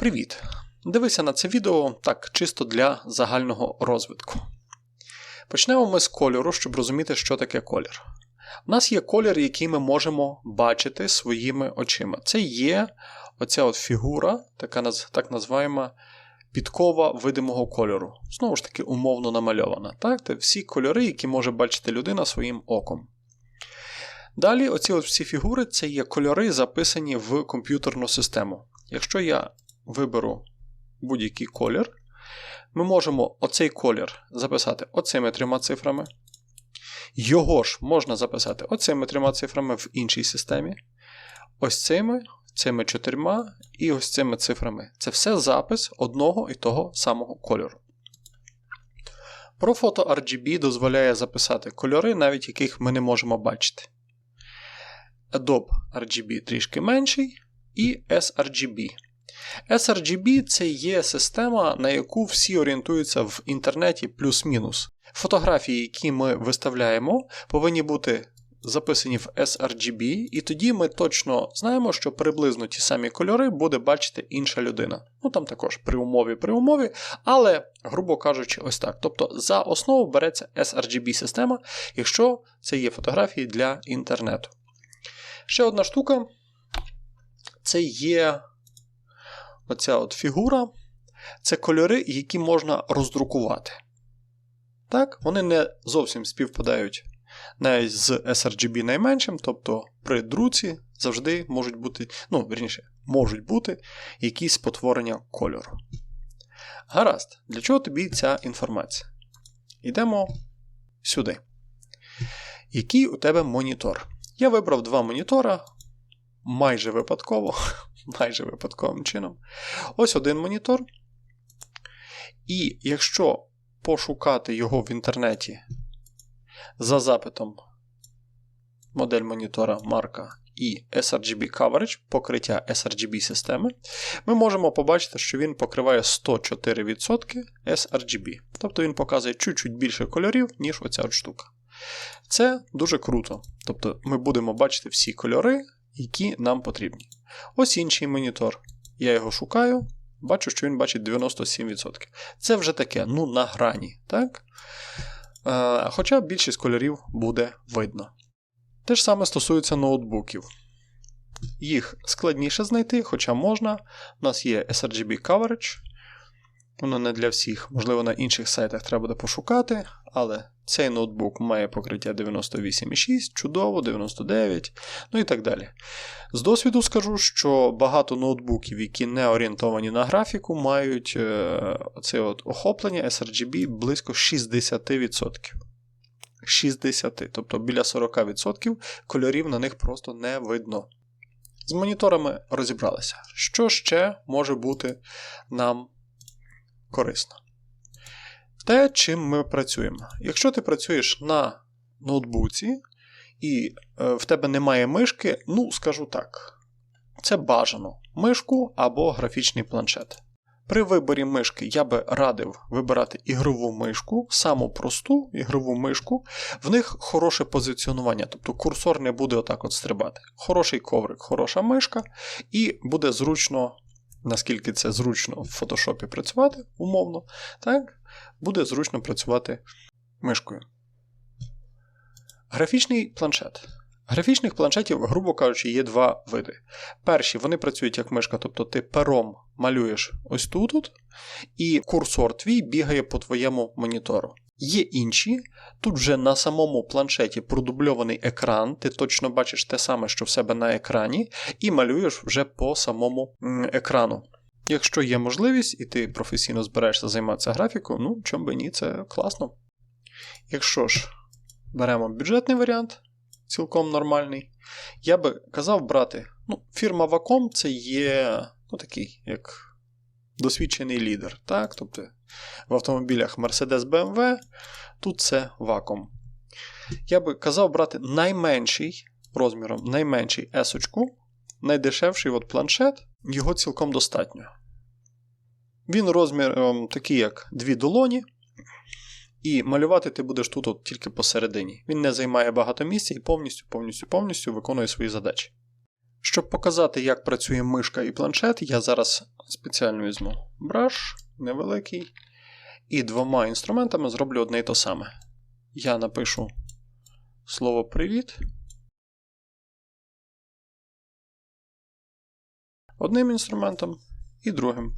Привіт! Дивися на це відео так чисто для загального розвитку. Почнемо ми з кольору, щоб розуміти, що таке колір. У нас є колір, який ми можемо бачити своїми очима. Це є оця от фігура, така так називаємо підкова видимого кольору. Знову ж таки, умовно намальована. Так? Це всі кольори, які може бачити людина своїм оком. Далі, оці от всі фігури це є кольори, записані в комп'ютерну систему. Якщо я виберу будь-який колір, ми можемо оцей колір записати оцими трьома цифрами. Його ж можна записати оцими трьома цифрами в іншій системі. Ось цими, цими чотирма і ось цими цифрами. Це все запис одного і того самого кольору. Про фото RGB дозволяє записати кольори, навіть яких ми не можемо бачити. Adobe RGB трішки менший, і sRGB. sRGB це є система, на яку всі орієнтуються в інтернеті плюс-мінус. Фотографії, які ми виставляємо, повинні бути записані в sRGB, і тоді ми точно знаємо, що приблизно ті самі кольори буде бачити інша людина. Ну там також при умові при умові, але, грубо кажучи, ось так. Тобто за основу береться sRGB-система, якщо це є фотографії для інтернету. Ще одна штука це є оця от фігура, це кольори, які можна роздрукувати. Так, вони не зовсім співпадають навіть з sRGB найменшим, тобто при друці завжди можуть бути, ну, верніше, можуть бути якісь спотворення кольору. Гаразд, для чого тобі ця інформація? Йдемо сюди. Який у тебе монітор? Я вибрав два монітора майже випадково, майже випадковим чином. Ось один монітор. І якщо пошукати його в інтернеті за запитом модель монітора марка і sRGB coverage, покриття sRGB системи, ми можемо побачити, що він покриває 104% sRGB. Тобто він показує чуть-чуть більше кольорів, ніж оця от штука. Це дуже круто. Тобто ми будемо бачити всі кольори, які нам потрібні. Ось інший монітор. Я його шукаю, бачу, що він бачить 97%. Це вже таке, ну, на грані. так? Е, хоча більшість кольорів буде видно. Те ж саме стосується ноутбуків. Їх складніше знайти, хоча можна. У нас є sRGB coverage. Воно не для всіх, можливо, на інших сайтах треба буде пошукати, але цей ноутбук має покриття 98,6, чудово, 99, ну і так далі. З досвіду скажу, що багато ноутбуків, які не орієнтовані на графіку, мають е, це от охоплення sRGB близько 60%. 60%, тобто біля 40% кольорів на них просто не видно. З моніторами розібралися. Що ще може бути нам корисно? Те, чим ми працюємо. Якщо ти працюєш на ноутбуці і е, в тебе немає мишки, ну, скажу так, це бажано мишку або графічний планшет. При виборі мишки я би радив вибирати ігрову мишку, саму просту ігрову мишку, в них хороше позиціонування, тобто курсор не буде отак от стрибати. Хороший коврик, хороша мишка, і буде зручно, наскільки це зручно в фотошопі працювати, умовно, так, буде зручно працювати мишкою. Графічний планшет. Графічних планшетів, грубо кажучи, є два види. Перші вони працюють як мишка, тобто ти пером малюєш ось тут, і курсор твій бігає по твоєму монітору. Є інші, тут вже на самому планшеті продубльований екран, ти точно бачиш те саме, що в себе на екрані, і малюєш вже по самому екрану. Якщо є можливість і ти професійно збираєшся займатися графікою, ну чому би ні, це класно. Якщо ж беремо бюджетний варіант, цілком нормальний, я би казав брати. ну, Фірма Wacom це є ну, такий, як досвідчений лідер. так, тобто В автомобілях Mercedes BMW, тут це Wacom. Я би казав брати найменший розміром, найменший S-очку, найдешевший от планшет, його цілком достатньо. Він розміром такий, як дві долоні. І малювати ти будеш тут от тільки посередині. Він не займає багато місця і повністю, повністю, повністю виконує свої задачі. Щоб показати, як працює мишка і планшет, я зараз спеціально візьму браш, невеликий. І двома інструментами зроблю одне і то саме. Я напишу слово привіт. Одним інструментом і другим.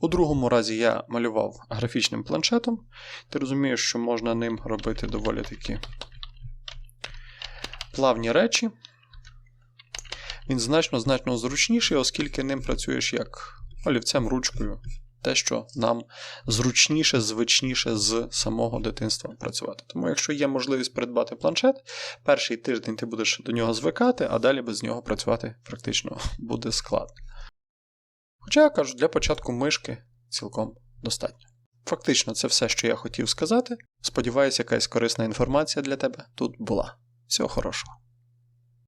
У другому разі я малював графічним планшетом. Ти розумієш, що можна ним робити доволі такі плавні речі. Він значно-значно зручніший, оскільки ним працюєш як олівцем ручкою. Те, що нам зручніше, звичніше з самого дитинства працювати. Тому, якщо є можливість придбати планшет, перший тиждень ти будеш до нього звикати, а далі без нього працювати практично буде складно. Хоча я кажу, для початку мишки цілком достатньо. Фактично, це все, що я хотів сказати. Сподіваюся, якась корисна інформація для тебе тут була. Всього хорошого.